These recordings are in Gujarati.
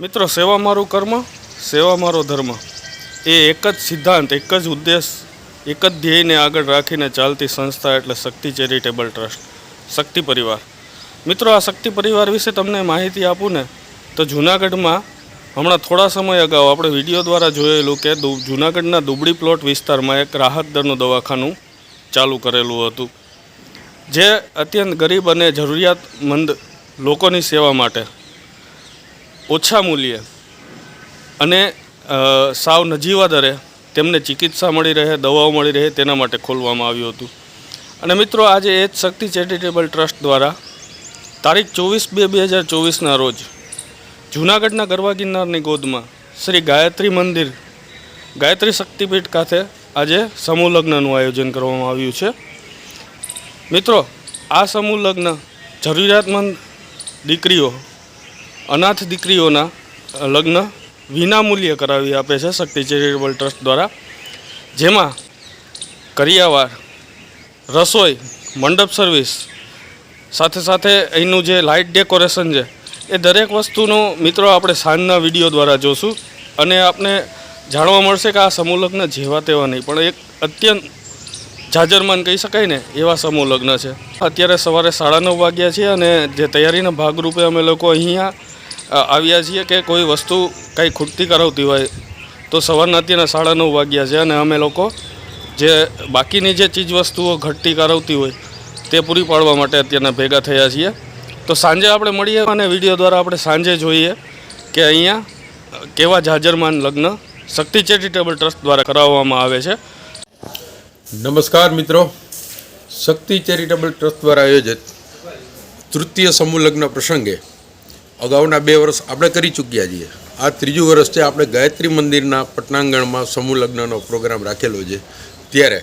મિત્રો, સેવા મારું કર્મ, સેવા મારો ધર્મ. એ એક જ સિદ્ધાંત, એક જ ઉદ્દેશ, એક જ ધ્યેયને આગળ રાખીને ચાલતી સંસ્થા એટલે શક્તિ ચેરિટેબલ ટ્રસ્ટ, શક્તિ પરિવાર. મિત્રો, આ શક્તિ પરિવાર વિશે તમને માહિતી આપું ને, તો જૂનાગઢમાં હમણાં થોડા સમય અગાઉ આપણે વીડિયો દ્વારા જોયેલું કે જૂનાગઢના દુબળી પ્લોટ વિસ્તારમાં એક રાહત દરનું દવાખાનું ચાલુ કરેલું હતું. જે અત્યંત ગરીબ અને જરૂરિયાતમંદ લોકોની સેવા માટે ઓછા મૂલ્યે અને સાવ નજીવા દરે તેમને ચિકિત્સા મળી રહે, દવાઓ મળી રહે તેના માટે ખોલવામાં આવ્યું હતું. અને મિત્રો, આજે એ જ શક્તિ ચેરિટેબલ ટ્રસ્ટ દ્વારા તારીખ ચોવીસ બે બે હજાર ચોવીસના રોજ જૂનાગઢના ગરવા ગિરનારની ગોદમાં શ્રી ગાયત્રી મંદિર, ગાયત્રી શક્તિપીઠ ખાતે આજે સમૂહ લગ્નનું આયોજન કરવામાં આવ્યું છે. મિત્રો, આ સમૂહ લગ્ન જરૂરિયાતમંદ દીકરીઓ, અનાથ દીકરીઓના લગ્ન વિનામૂલ્ય કરાવી આપે છે શક્તિ ચેરિટેબલ ટ્રસ્ટ દ્વારા. જેમાં કરિયાવાર, રસોઈ, મંડપ સર્વિસ, સાથે સાથે અહીંનું જે લાઇટ ડેકોરેશન છે એ દરેક વસ્તુનો મિત્રો આપણે સાંજના વીડિયો દ્વારા જોશું અને આપને જાણવા મળશે કે આ સમૂહલગ્ન જેવા તેવા નહીં. પણ એક અત્યંત જાજરમાન કહી શકાય ને, એવા સમૂહ લગ્ન છે. અત્યારે સવારે સાડા નવ વાગ્યા છે અને જે તૈયારીના ભાગરૂપે અમે લોકો અહીંયા આવ્યા છીએ કે કોઈ વસ્તુ કંઈ ખૂટતી કરાવતી હોય તો સવારના અત્યારના સાડા નવ વાગ્યા છે અને અમે લોકો જે બાકીની જે ચીજ વસ્તુઓ ઘટતી કરાવતી હોય તે પૂરી પાડવા માટે અત્યારના ભેગા થયા છીએ. તો સાંજે આપણે મળીએ અને વીડિયો દ્વારા આપણે સાંજે જોઈએ કે અહીંયા કેવા જાજરમાન લગ્ન શક્તિ ચેરિટેબલ ટ્રસ્ટ દ્વારા કરાવવામાં આવે છે. નમસ્કાર મિત્રો. શક્તિ ચેરિટેબલ ટ્રસ્ટ દ્વારા આયોજિત તૃતીય સમૂહ લગ્ન પ્રસંગે અગાઉના બે વર્ષ આપણે કરી ચૂક્યા છીએ. આ ત્રીજું વર્ષ છે આપણે ગાયત્રી મંદિરના પટનાંગણમાં સમૂહ લગ્નનો પ્રોગ્રામ રાખેલો છે. ત્યારે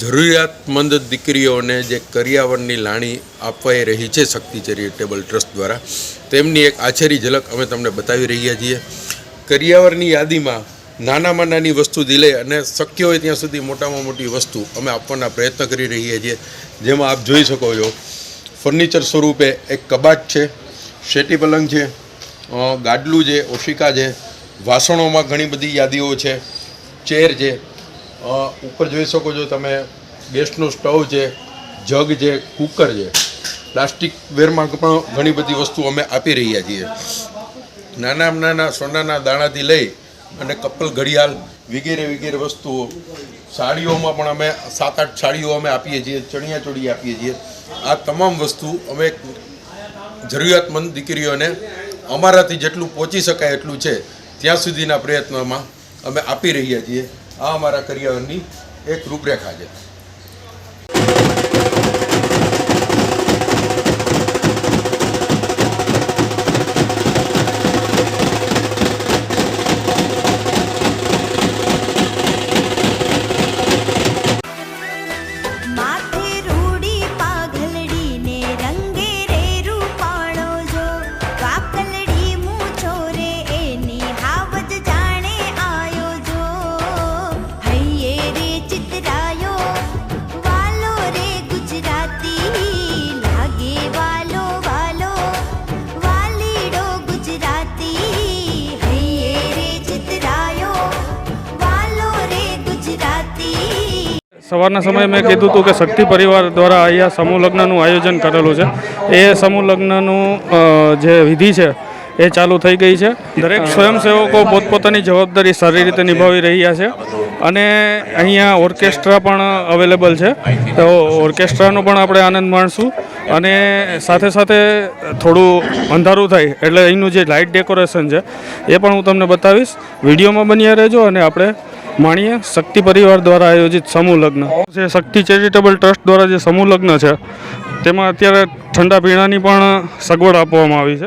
જરૂરિયાતમંદ દીકરીઓને જે કરિયાવરની લાણી આપવાઈ રહી છે શક્તિ ચેરિટેબલ ટ્રસ્ટ દ્વારા, તેમની એક આછેરી ઝલક અમે તમને બતાવી રહ્યા છીએ. કરિયાવરની યાદીમાં નાનામાં નાની વસ્તુ દિલે અને શક્ય હોય ત્યાં સુધી મોટામાં મોટી વસ્તુ અમે આપવાના પ્રયત્ન કરી રહ્યા છીએ. જેમાં આપ જોઈ શકો છો, ફર્નિચર સ્વરૂપે એક કબાટ છે, શેટી પલંગ છે ગાડલું છે, ઓશિકા છે, વાસણોમાં ઘણી બધી યાદીઓ છે, ચેર છે ઉપર જોઈ શકો છો તમે ગેસનો સ્ટવ છે, જગ છે, કુકર છે. પ્લાસ્ટિક વેરમાં પણ ઘણી બધી વસ્તુ અમે આપી રહ્યા છીએ. નાના નાના સોનાના દાણાથી લઈ અને કપલ ઘડિયાળ વગેરે વગેરે વસ્તુઓ, સાડીઓમાં પણ અમે સાત આઠ સાડીઓ અમે આપીએ છીએ, ચણિયા ચોળી આપીએ છીએ. આ તમામ વસ્તુ અમે જરૂરિયાતમંદ દીકરીઓને અમારાથી જેટલું પહોંચી શકાય એટલું છે, ત્યાં સુધીના પ્રયત્નોમાં અમે આપી રહ્યા છીએ. આ અમારા કરિયરની એક રૂપરેખા છે. સવારના સમયે મેં કીધું હતું કે શક્તિ પરિવાર દ્વારા અહીંયા સમૂહ લગ્નનું આયોજન કરેલું છે. એ સમૂહ લગ્નનું જે વિધિ છે એ ચાલુ થઈ ગઈ છે. દરેક સ્વયંસેવકો પોતપોતાની જવાબદારી સારી રીતે નિભાવી રહ્યા છે અને અહીંયા ઓર્કેસ્ટ્રા પણ અવેલેબલ છે. તો ઓર્કેસ્ટ્રાનો પણ આપણે આનંદ માણશું અને સાથે સાથે થોડું અંધારું થાય એટલે અહીંનું જે લાઇટ ડેકોરેશન છે એ પણ હું તમને બતાવીશ. વિડીયોમાં બન્યા રહેજો અને આપણે માણીએ શક્તિ પરિવાર દ્વારા આયોજિત સમૂહ લગ્ન. જે શક્તિ ચેરિટેબલ ટ્રસ્ટ દ્વારા જે સમૂહ લગ્ન છે, તેમાં અત્યારે ઠંડા પીણાની પણ સગવડ આપવામાં આવી છે.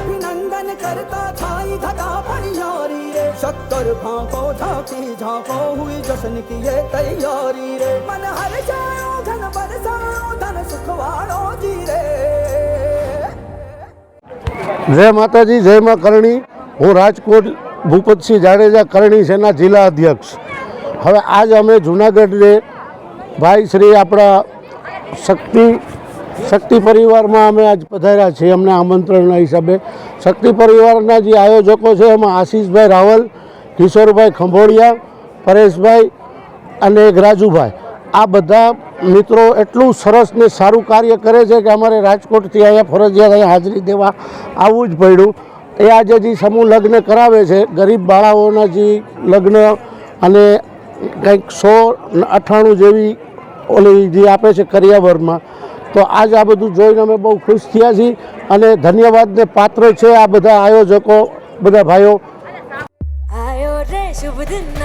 અભિનંદન કરતા છાઈ ધગા ભણિયારી રે તૈયારી રે. મન હર જાયો ઘન બરસાયો સુખવાળો જીરે જય માતાજી, જય માં કરણી. હું રાજકોટ ભૂપતસિંહ જાડેજા કરણી સેના જિલ્લા અધ્યક્ષ. હવે આજ અમે જુનાગઢને ભાઈ શ્રી આપણા શક્તિ શક્તિ પરિવારમાં અમે આજ પધાર્યા છીએ અમને આમંત્રણના હિસાબે. શક્તિ પરિવારના જે આયોજકો છે એમાં આશીષભાઈ રાવલ, કિશોરભાઈ ખંભોળિયા, પરેશભાઈ અને એક રાજુભાઈ. આ બધા મિત્રો એટલું સરસ ને સારું કાર્ય કરે છે કે અમારે રાજકોટથી અહીંયા ફરજિયાત અહીંયા હાજરી દેવા આવવું જ પડ્યું. એ આજે જે સમૂહ લગ્ન કરાવે છે, ગરીબ બાળાઓના જે લગ્ન અને કંઈક સો અઠાણું જેવી ઓલી જે આપે છે કરિયાવરમાં, તો આજ આ બધું જોઈને અમે બહુ ખુશ થયા છીએ અને ધન્યવાદને પાત્ર છે આ બધા આયોજકો, બધા ભાઈઓ. આયો રે શુભ દિન.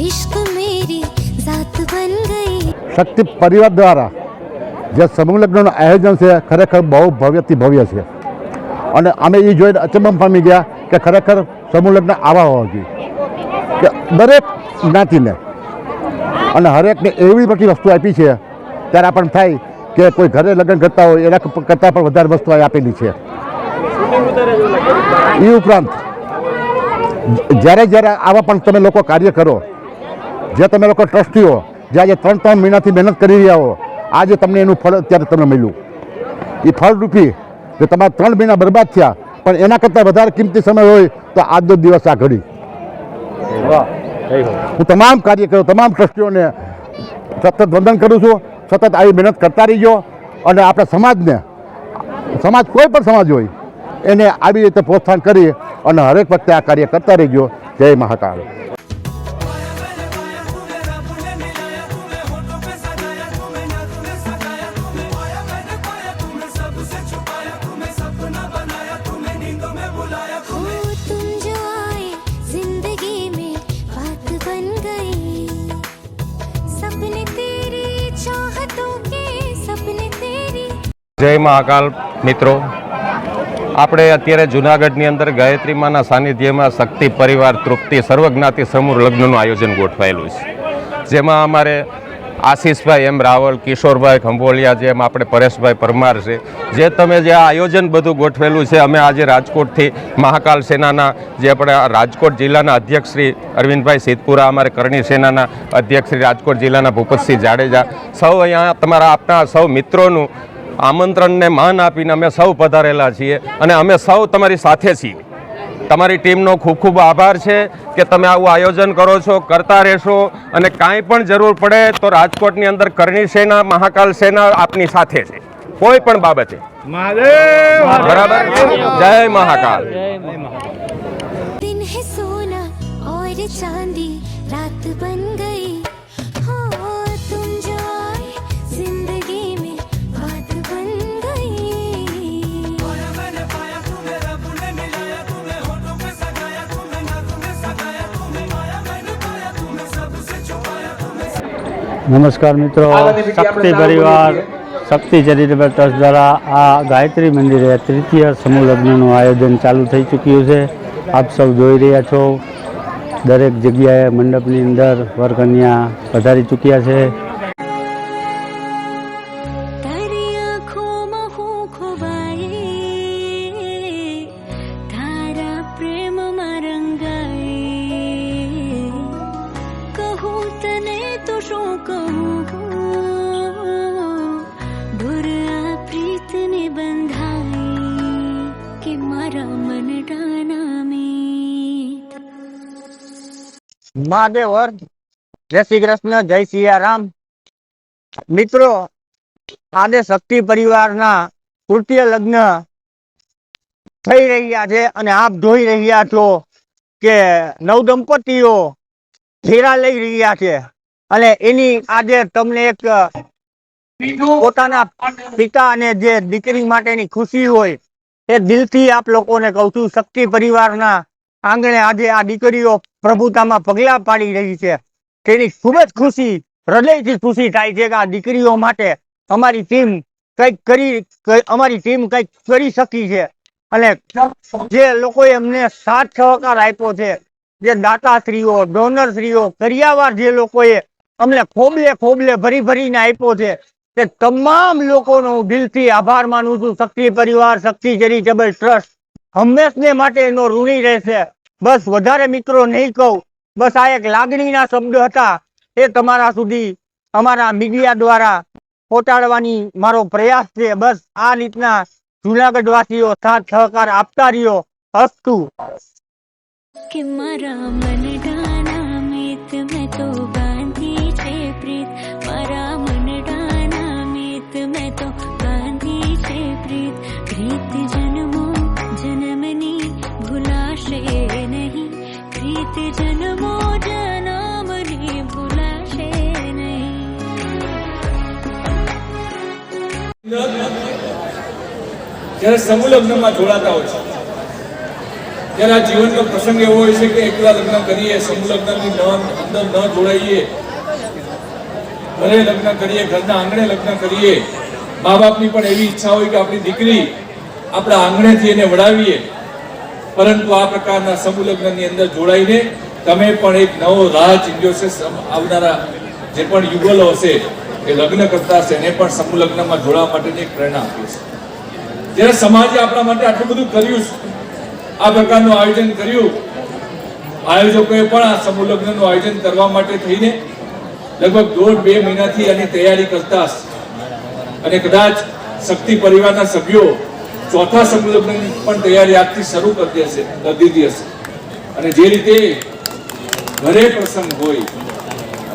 इश्क मेरी जात बन गई શક્તિ પરિવાર દ્વારા જે સમૂહ લગ્નનું આયોજન છે ખરેખર બહુ ભવ્યથી ભવ્ય છે અને અમે એ જોઈને અચંબમ પામી ગયા કે ખરેખર સમૂહ લગ્ન આવા હોવા જોઈએ કે દરેક જ્ઞાતિને અને હરેકને એવી બધી વસ્તુ આપી છે ત્યારે આપણને થાય કે કોઈ ઘરે લગ્ન કરતા હોય એના કરતાં પણ વધારે વસ્તુ અહીં આપેલી છે એ ઉપરાંત જ્યારે જ્યારે આવા પણ તમે લોકો કાર્ય કરો જે તમે લોકો ટ્રસ્ટીઓ, જે આજે ત્રણ ત્રણ મહિનાથી મહેનત કરી રહ્યા હો, આજે તમને એનું ફળ અત્યારે તમને મળ્યું. એ ફળરૂપી જે તમારા ત્રણ મહિના બરબાદ થયા, પણ એના કરતાં વધારે કિંમતી સમય હોય તો આજનો દિવસ આ ઘડી. હું તમામ કાર્યકરો, તમામ ટ્રસ્ટીઓને સતત વંદન કરું છું. સતત આવી મહેનત કરતા રહીજો અને આપણા સમાજને, સમાજ કોઈ પણ સમાજ હોય, એને આવી રીતે પ્રોત્સાહન કરી અને હરેક વખતે આ કાર્ય કરતા રહીજો. જય મહાકાળ જય મહાકાલ મિત્રો. આપણે અત્યારે જુનાગઢની અંદર ગાયત્રી માના સાનિધ્યમાં શક્તિ, પરિવાર, તૃપ્તિ, સર્વજ્ઞાતિ, સમૂહ લગ્નનું આયોજન ગોઠવાયેલું છે. જેમાં અમારે આશીષભાઈ એમ રાવલ, કિશોરભાઈ ખંભોળિયા જેમ આપણે પરેશભાઈ પરમાર છે. જે તમે જે આયોજન બધું ગોઠવેલું છે, અમે આજે રાજકોટથી મહાકાલ સેનાના જે આપણે રાજકોટ જિલ્લાના અધ્યક્ષ શ્રી અરવિંદભાઈ સિદ્ધપુરા, અમારે કરણી સેનાના અધ્યક્ષ શ્રી રાજકોટ જિલ્લાના ભૂપતસિંહ જાડેજા. સૌ અહીંયા તમારા આપના સૌ મિત્રોનું આમંત્રણને માન આપીને અમે સૌ પધારેલા છીએ અને અમે સૌ તમારી સાથે છીએ. તમારી ટીમનો ખૂબ ખૂબ આભાર છે કે તમે આવું આયોજન કરો છો કરતા રહેશો અને કાંઈ પણ જરૂર પડે તો રાજકોટની અંદર કરણી સેના મહાકાલ સેના આપની સાથે છે. કોઈ પણ બાબતે. બરાબર? જય મહાકાલ. ચાંદી રાત બન નમસ્કાર મિત્રો. શક્તિ પરિવાર શક્તિ ચેરિટેબલ ટ્રસ્ટ દ્વારા આ ગાયત્રી મંદિરે તૃતીય સમૂહ લગ્નનું આયોજન ચાલુ થઈ ચૂક્યું છે. આપ સૌ જોઈ રહ્યા છો. દરેક જગ્યાએ મંડપની અંદર વરકન્યા પધારી ચૂક્યા છે. મહાદેવ જય શ્રી કૃષ્ણ, જય સિયારામ. મિત્રો, આજે શક્તિ પરિવારના તૃતીય લગ્ન થઈ રહ્યા છે અને આપ જોઈ રહ્યા છો કે નવ દંપતીઓ ફેરા લઈ રહ્યા છે. અને એની આજે તમને એક પોતાના પિતા અને જે દીકરી માટેની ખુશી હોય એ દિલથી આપ લોકોને કહું છું, શક્તિ પરિવારના આંગણે આજે આ દીકરીઓ પ્રભુતામાં પગલા પાડી રહી છે. તેની ખૂબ જ ખુશી, હૃદયથી ખુશી થાય છે કે આ દીકરીઓ માટે અમારી ટીમ કંઈક કરી અમારી ટીમ કંઈક કરી શકી છે. અને જે લોકોએ અમને સાથ સહકાર આપ્યો છે, જે દાતાશ્રીઓ, ડોનરશ્રીઓ, કરિયાવાર જે લોકોએ અમને ખોબલે ખોબલે ભરી ભરીને આપ્યો છે, તે તમામ લોકોનો હું દિલથી આભાર માનું છું. શક્તિ પરિવાર શક્તિ ચેરિટેબલ ટ્રસ્ટ હંમેશને માટે એનો ઋણી રહેશે. બસ વધારે મિત્રો નહીં કહું. બસ આ એક લાગણીના શબ્દ હતા. એ તમારા સુધી અમારા મીડિયા દ્વારા પહોંચાડવાની મારો પ્રયાસ છે. બસ આ રીતના જુનાગઢ વાસીઓ સાથ સહકાર આપતા રહ્યો. અસ્તુ. કે મારા મન ડાના મિત મેં તો જ્યારે સમૂહ લગ્નમાં જોડાતા હોય છે, ત્યારે આ જીવનનો પ્રસંગ એવો હોય છે કે એકલા લગ્ન કરીએ, સમૂહ લગ્નની અંદર ન જોડાઈએ, ઘરે લગ્ન કરીએ, ઘરના આંગણે લગ્ન કરીએ. મા બાપની પણ એવી ઈચ્છા હોય કે આપણી દીકરી આપણા આંગણેથી એને વડાવીએ પરંતુ આ પ્રકારના સમૂહ લગ્નની અંદર જોડાઈને તમે પણ એક નવો રાહ ચીંધ્યો છે આવનારા જે પણ યુગલો હશે એ લગ્ન કરતા હશે એને પણ સમૂહ લગ્નમાં જોડાવા માટેની એક પ્રેરણા આપી છે. જ્યારે સમાજે આપણા માટે આટલું બધું કર્યું છે, આ પ્રકારનું આયોજન કર્યું આયોજકોએ પણ આ સમૂહ લગ્નનું આયોજન કરવા માટે થઈને લગભગ દોઢ બે મહિનાથી આની તૈયારી કરતા અને કદાચ શક્તિ પરિવારના સભ્યો ચોથા સમૂહ લગ્નની પણ તૈયારી આજથી શરૂ કરી દેશે દીધી હશે. અને જે રીતે ઘરે પ્રસંગ હોય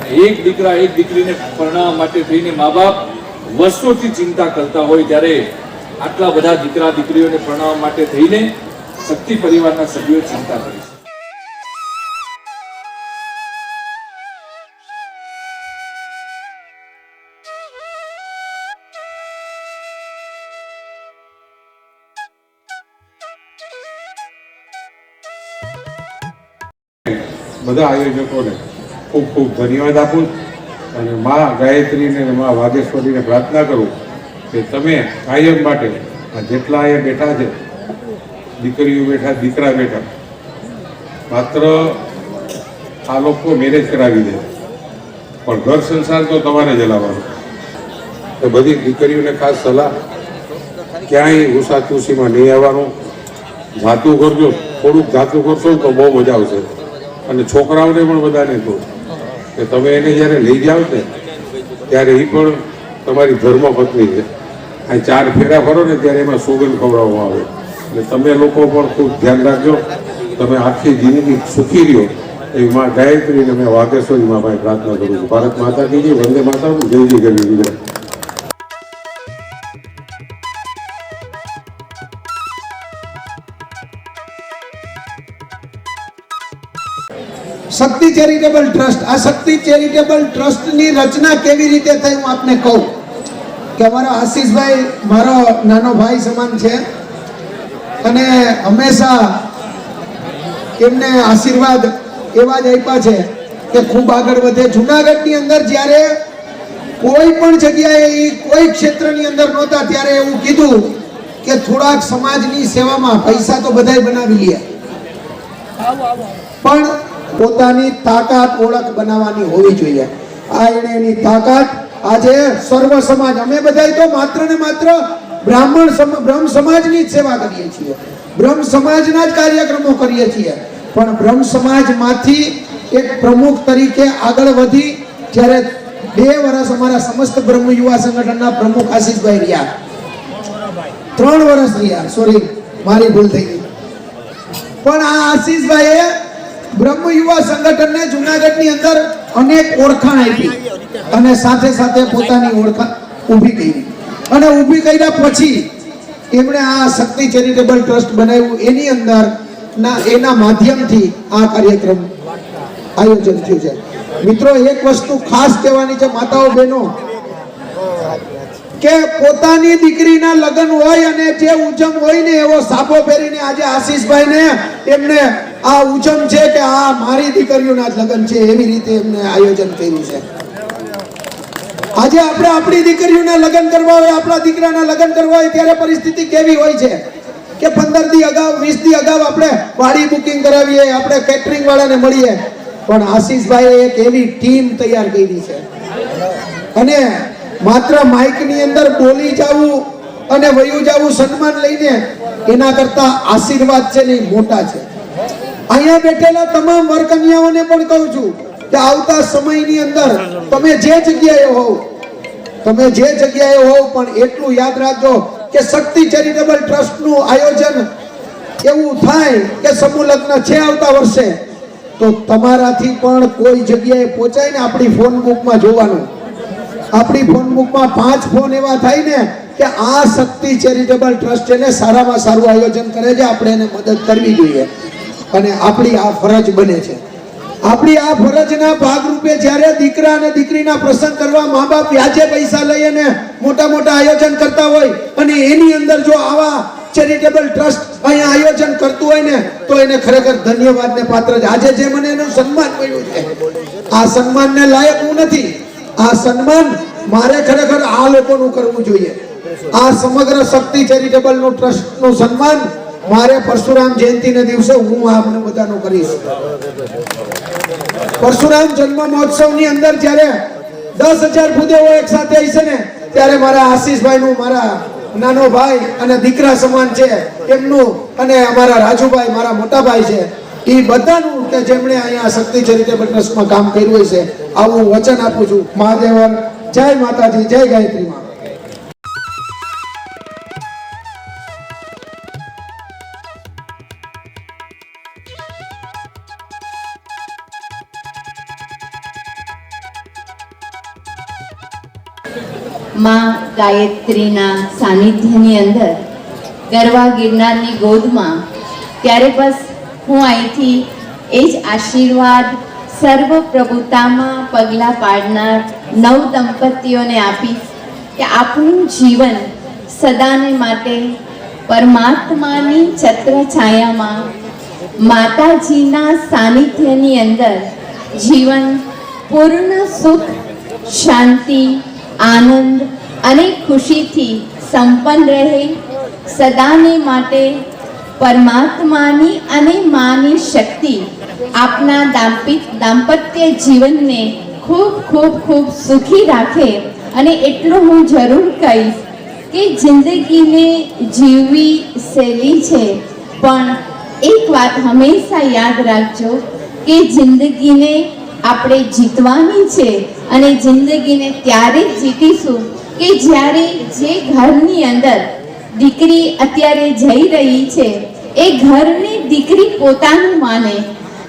એક દીકરા એક દીકરીને પરણાવવા માટે થઈને મા બાપ વર્ષોથી ચિંતા કરતા હોય ત્યારે આટલા બધા દીકરા દીકરીઓને પરણાવવા માટે થઈને શક્તિ પરિવારના સભ્યો ચિંતા કરે છે. બધા આયોજકોને ખૂબ ખૂબ ધન્યવાદ આપું અને મા ગાયત્રીને મા વાગેશ્વરીને પ્રાર્થના કરું કે તમે કાયમ માટે આ જેટલા અહીંયા બેઠા છે, દીકરીઓ બેઠા, દીકરા બેઠા, માત્ર આ લોકો મેરેજ કરાવી દે. પણ ઘર સંસાર તો તમારે જ હલાવવાનો તો બધી દીકરીઓને ખાસ સલાહ, ક્યાંય ઉષાતુસીમાં નહીં આવવાનું. જાતું કરજો થોડુંક જાતું કરશો તો બહુ મજા આવશે. અને છોકરાઓને પણ બધાને કહું. કે તમે એને જ્યારે લઈ જાઓ ને, ત્યારે એ પણ તમારી ધર્મ પત્ની છે. આ ચાર ફેરા ફરો ને ત્યારે એમાં સુગંધ ખવડાવવામાં આવે. એટલે તમે લોકો પણ ખૂબ ધ્યાન રાખજો. તમે આખી જિંદગી સુખી રહ્યો. એવી માં ગાયત્રીને મેં વાઘેશ્વરી માં પ્રાર્થના કરું છું. ભારત માતા કી વંદે માતા જય જય ગરવી ગુજરાત શક્તિ ચેરિટેબલ ટ્રસ્ટ. આ શક્તિ ચેરિટેબલ ટ્રસ્ટની રચના કેવી રીતે થઈ હું આપને કહું કે અમારા આશીષભાઈ મારો નાનો ભાઈ સમાન છે. અને હંમેશા એમને આશીર્વાદ એવા જ આપ્યા છે કે ખૂબ આગળ વધે. જુનાગઢની અંદર જ્યારે કોઈ પણ જગ્યાએ કોઈ ક્ષેત્રની અંદર નહોતા ત્યારે એવું કીધું કે થોડાક સમાજની સેવામાં પૈસા તો બધાય બનાવી લે. પણ પોતાની તાકાત ઓળખ બનાવવાની હોવી જોઈએ. આ એને એની તાકાત આજે સર્વ સમાજ, અમે બધાય તો માત્ર ને માત્ર બ્રાહ્મણ બ્રહ્મ સમાજની જ સેવા કરીએ છીએ. બ્રહ્મ સમાજના જ કાર્યક્રમો કરીએ છીએ. પણ બ્રહ્મ સમાજમાંથી એક પ્રમુખ તરીકે આગળ વધી જ્યારે બે વર્ષ અમારા સમસ્ત બ્રહ્મ યુવા સંગઠનના પ્રમુખ આશીષભાઈ રહ્યા. ત્રણ વર્ષ રહ્યા, સોરી, મારી ભૂલ થઈ ગઈ. પણ આ આશીષભાઈએ બ્રહ્મ યુવા સંગઠનને જુનાગઢની અંદર અનેક ઓળખાણ આપી અને સાથે સાથે પોતાની ઓળખાણ ઊભી કરી. અને ઊભી કર્યા પછી એમણે આ શક્તિ ચેરિટેબલ ટ્રસ્ટ બનાવ્યું. એની અંદર ના, એના માધ્યમથી આ કાર્યક્રમ આયોજન થયું છે. મિત્રો, એક વસ્તુ ખાસ કહેવાની છે, માતાઓ બહેનો, કે પોતાની દીકરીના લગ્ન હોય અને જે ઉજમ હોય ને એવો સાફો પહેરીને આજે આશીષભાઈ ને એમને આ ઉજમ છે કે આ મારી દીકરીઓના જ લગ્ન છે, એવી રીતે એમને આયોજન કર્યું છે. આજે આપણે આપણી દીકરીઓના લગ્ન કરવા હોય, આપણા દીકરાના લગ્ન કરવા હોય, ત્યારે પરિસ્થિતિ કેવી હોય છે? કે પંદર દી અગાઉ, વીસ દી અગાઉ આપણે વાડી બુકિંગ કરાવીએ, આપણે કેટરિંગ વાળાને મળીએ. પણ આશીષભાઈએ એક એવી ટીમ તૈયાર કરી છે. અને માત્ર માઇકની અંદર બોલી જવું અને વયું જવું સન્માન લઈને એના કરતા આશીર્વાદ છે ને મોટા છે. અહીંયા બેઠેલા તમામ વરકન્યાઓને પણ કહું છું કે આવતા સમયની અંદર તમે જે જગ્યાએ હોવ, તમે જે જગ્યાએ હોવ પણ એટલું યાદ રાખજો કે શક્તિ ચેરિટેબલ ટ્રસ્ટનું આયોજન એવું થાય કે સમૂહ લગ્ન છે આવતા વર્ષે, તો તમારાથી પણ કોઈ જગ્યાએ પહોંચાય ને આપણી ફોન બુકમાં જોવાનું. આપણી ફોન બુકમાં પાંચ ફોન એવા થાય ને કે આ શક્તિ ચેરિટેબલ ટ્રસ્ટ છે ને સારામાં સારું આયોજન કરે છે, આપણે એને મદદ કરવી જોઈએ. અને આપણી આ ફરજ બને છે. આપણી આ ફરજના ભાગરૂપે જ્યારે દીકરા અને દીકરીના પ્રસંગ કરવા મા બાપ વ્યાજે પૈસા લઈ અને મોટા મોટા આયોજન કરતા હોય અને એની અંદર જો આવા ચેરિટેબલ ટ્રસ્ટ અહીંયા આયોજન કરતું હોય ને, તો એને ખરેખર ધન્યવાદને પાત્ર છે. આજે જે મને એનું સન્માન મળ્યું છે, આ સન્માનને લાયક હું નથી. આ સન્માન મારે ખરેખર આ લોકોનું કરવું જોઈએ. આ સમગ્ર શક્તિ ચેરિટેબલનું ટ્રસ્ટનું સન્માન મારે પરશુરામ જયંતિના દિવસે હું આપણે બધાનું કરીશ. પરશુરામ જન્મ મહોત્સવની અંદર જ્યારે દસ હજાર ભૂદેવો એક સાથે હશે ને, ત્યારે મારા આશીષભાઈ નું મારા નાનો ભાઈ અને દીકરા સમાન છે, એમનું અને અમારા રાજુભાઈ, મારા મોટા ભાઈ છે એ બધાનું કે જેમણે અહીંયા શક્તિ ચેરિટેબલ ટ્રસ્ટમાં કામ કર્યું છે, આવું વચન આપું છું. મહાદેવન, જય માતાજી, જય ગાયત્રી માં માં ગાયત્રીના સાનિધ્યની અંદર ગરવા ગિરનારની ગોદમાં ત્યારે બસ હું અહીંથી એ જ આશીર્વાદ સર્વ પ્રભુતામાં પગલાં પાડનાર નવ દંપતીઓને આપીશ કે આપણું જીવન સદાને માટે પરમાત્માની છત્ર છાયામાં માતાજીના સાનિધ્યની અંદર જીવન પૂર્ણ સુખ, શાંતિ આનંદ અને ખુશીથી સંપન્ન રહે સદાને માટે પરમાત્માની અને માની શક્તિ આપના દાંપિત દાંપત્ય જીવનને ખૂબ ખૂબ ખૂબ સુખી રાખે અને એટલું હું જરૂર કહીશ કે જિંદગીને જીવવી સહેલી છે. પણ એક વાત હંમેશા યાદ રાખજો કે જિંદગીને આપણે જીતવાની છે અને જિંદગીને ત્યારે જીતીશું કે જ્યારે જે ઘરની અંદર દીકરી અત્યારે જઈ રહી છે, એ ઘરની દીકરી પોતાનું માને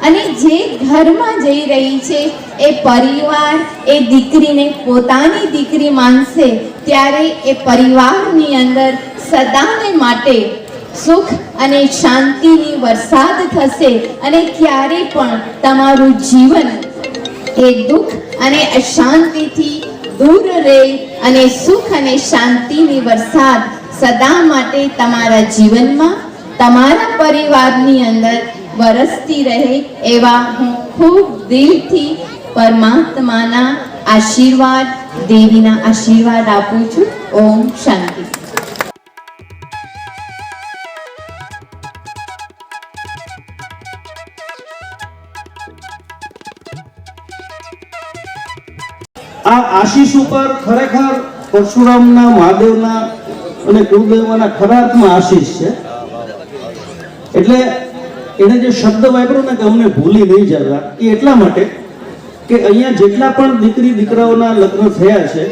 અને જે ઘરમાં જઈ રહી છે, એ પરિવાર એ દીકરીને પોતાની દીકરી માનશે, ત્યારે એ પરિવારની અંદર સદાને માટે સુખ અને શાંતિની વરસાદ થશે અને ક્યારે પણ તમારું જીવન એ દુઃખ અને અશાંતિથી દૂર રહે અને સુખ અને શાંતિની વરસાદ સદા માટે તમારા જીવનમાં, તમારા પરિવારની અંદર વરસતી રહે એવા હું ખૂબ દિલથી પરમાત્માના આશીર્વાદ, દેવીના આશીર્વાદ આપું છું. ઓમ શાંતિ. ઉપર ખરેખર પરશુરામના, મહાદેવના અને કુળદેવના ખરા આશીષ છે. એટલે એને જે શબ્દ વાપર્યો ને કે અમને ભૂલી નહીં જતા એ એટલા માટે કે અહીંયા જેટલા પણ દીકરી, દીકરાઓના લગ્ન થયા છે,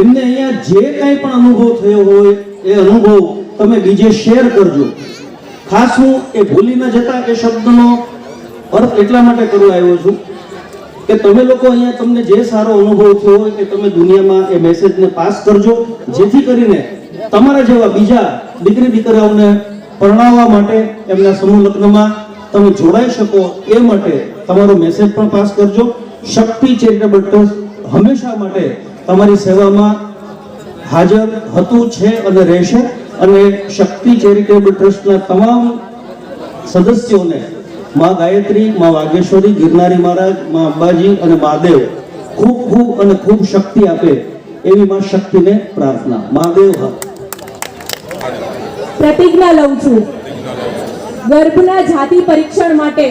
એમને અહીંયા જે કાંઈ પણ અનુભવ થયો હોય, એ અનુભવ તમે બીજે શેર કરજો. ખાસ હું એ ભૂલી ન જતા એ શબ્દનો અર્થ એટલા માટે કરવા આવ્યો છું કે તમે લોકો અહીંયા તમને જે સારો અનુભવ થયો હોય કે તમે દુનિયામાં એ મેસેજને પાસ કરજો, જેથી કરીને તમારા જેવા બીજા દીકરી દીકરાઓને પરણાવવા માટે એમના સમૂહ લગ્નમાં તમે જોડાઈ શકો એ માટે તમારો મેસેજ પણ પાસ કરજો. શક્તિ ચેરિટેબલ ટ્રસ્ટ હંમેશા માટે તમારી સેવામાં હાજર હતું, છે અને રહેશે. અને શક્તિ ચેરિટેબલ ટ્રસ્ટના તમામ સદસ્યોને માં ગાયત્રી માં વાઘેશ્વરી ગિરનારી મહારાજમાં અંબાજી અને મહાદેવ ખૂબ ખૂબ અને ખૂબ શક્તિ આપે એવી માં શક્તિને પ્રાર્થના. મહાદેવ હા. પ્રતિજ્ઞા લઉં છું. ગર્ભના જાતિ પરીક્ષણ માટે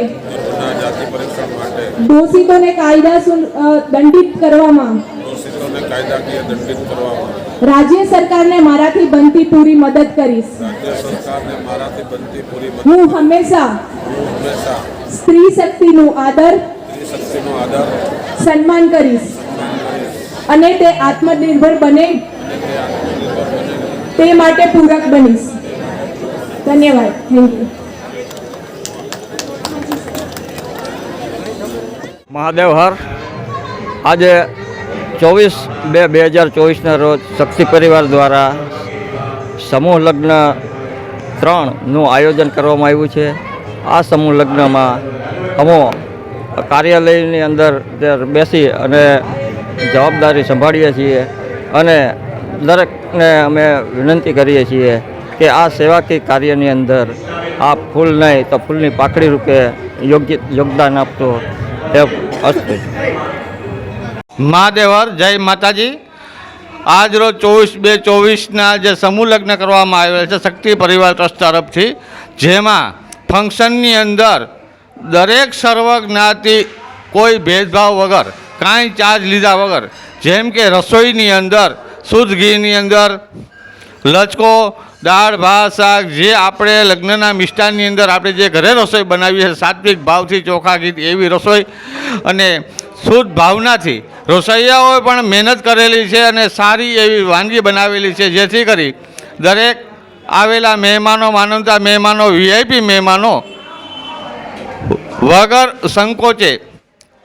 દોષિતોને કાયદા દંડિત કરવામાં રાજ્ય સરકારને મારાથી બનતી પૂરી મદદ કરીશ. હું હંમેશા સ્ત્રી શક્તિનું આદર સન્માન કરીશ. અને તે આત્મનિર્ભર બને. તે માટે પૂરક બનીશ. ધન્યવાદ. Thank you. મહાદેવ હર. આજે ચોવીસ બે બે હજાર ચોવીસના રોજ શક્તિ પરિવાર દ્વારા સમૂહ લગ્ન ત્રણનું આયોજન કરવામાં આવ્યું છે. આ સમૂહ લગ્નમાં અમો કાર્યાલયની અંદર બેસી અને જવાબદારી સંભાળીએ છીએ અને દરેકને અમે વિનંતી કરીએ છીએ કે આ સેવાકીય કાર્યની અંદર આ ફૂલ નહીં તો ફૂલની પાકડી રૂપે યોગ્ય યોગદાન આપતો એ અસ્તુ મહાદેવર, જય માતાજી. આજ રોજ ચોવીસ બે ચોવીસના જે સમૂહ લગ્ન કરવામાં આવેલ છે, શક્તિ પરિવાર ટ્રસ્ટ તરફથી, જેમાં ફંક્શનની અંદર દરેક સર્વ જ્ઞાતિ કોઈ ભેદભાવ વગર, કાંઈ ચાર્જ લીધા વગર, જેમ કે રસોઈની અંદર, શુદ્ધ ઘીની અંદર, લચકો, દાળ, ભાત, શાક, જે આપણે લગ્નના મિષ્ટાનની અંદર આપણે જે ઘરે રસોઈ બનાવીએ છીએ, સાત્વિક ભાવથી ચોખા ઘી એવી રસોઈ અને શુદ્ધ ભાવનાથી. રસોઈયાઓએ પણ મહેનત કરેલી છે અને સારી એવી વાનગી બનાવેલી છે, જેથી કરી દરેક આવેલા મહેમાનો, માનવતા મહેમાનો વીઆઈપી મહેમાનો વગર સંકોચે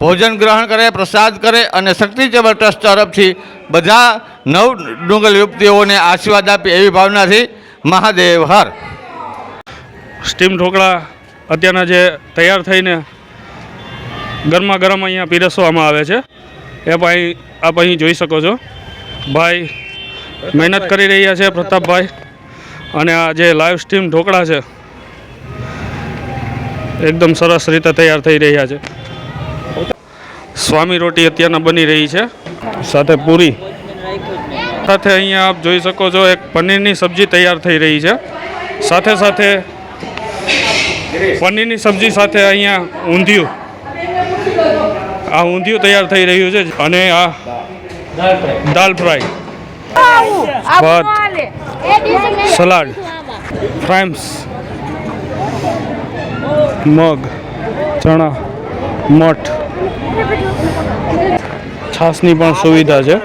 ભોજન ગ્રહણ કરે, પ્રસાદ કરે અને શક્તિ ચેબલ ટ્રસ્ટ તરફથી બધા નવ ડુંગલ યુવતીઓને આશીર્વાદ આપે એવી ભાવનાથી મહાદેવ હર. સ્ટીમ ઢોકળા અત્યારના જે તૈયાર થઈને ગરમા ગરમ અહીંયા પીરસવામાં આવે છે. એ ભાઈ, આપ અહીં જોઈ શકો છો. ભાઈ, મહેનત કરી રહ્યા છે પ્રતાપભાઈ. અને આ જે લાઈવ સ્ટીમ ઢોકળા છે, એકદમ સરસ રીતે તૈયાર થઈ રહ્યા છે. સ્વામી રોટી અત્યારના બની રહી છે. સાથે પૂરી. સાથે અહીંયા આપ જોઈ શકો છો, એક પનીરની સબ્જી તૈયાર થઈ રહી છે. સાથે સાથે પનીરની સબ્જી સાથે અહીંયા ઊંધિયું. આ ઊંધિયું તૈયાર થઈ રહ્યું છે અને આ દાલ ફ્રાય. ભાત, સલાડ, ફ્રાઈમ્સ, મગ, ચણા, મઠ. છાસની પણ સુવિધા છે.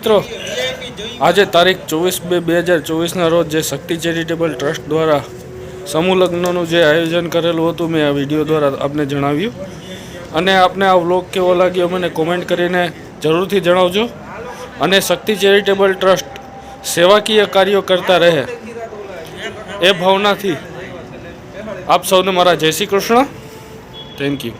મિત્રો, આજે તારીખ ચોવીસ બે બે હજાર ચોવીસના રોજ જે શક્તિ ચેરિટેબલ ટ્રસ્ટ દ્વારા સમૂહ લગ્નનું જે આયોજન કરેલું હતું, મેં આ વીડિયો દ્વારા આપને જણાવ્યું. અને આપને આ વ્લોગ કેવો લાગ્યો મને કોમેન્ટ કરીને જરૂરથી જણાવજો. અને શક્તિ ચેરિટેબલ ટ્રસ્ટ સેવાકીય કાર્યો કરતા રહે એ ભાવનાથી આપ સૌને મારા જય શ્રી કૃષ્ણ. Thank you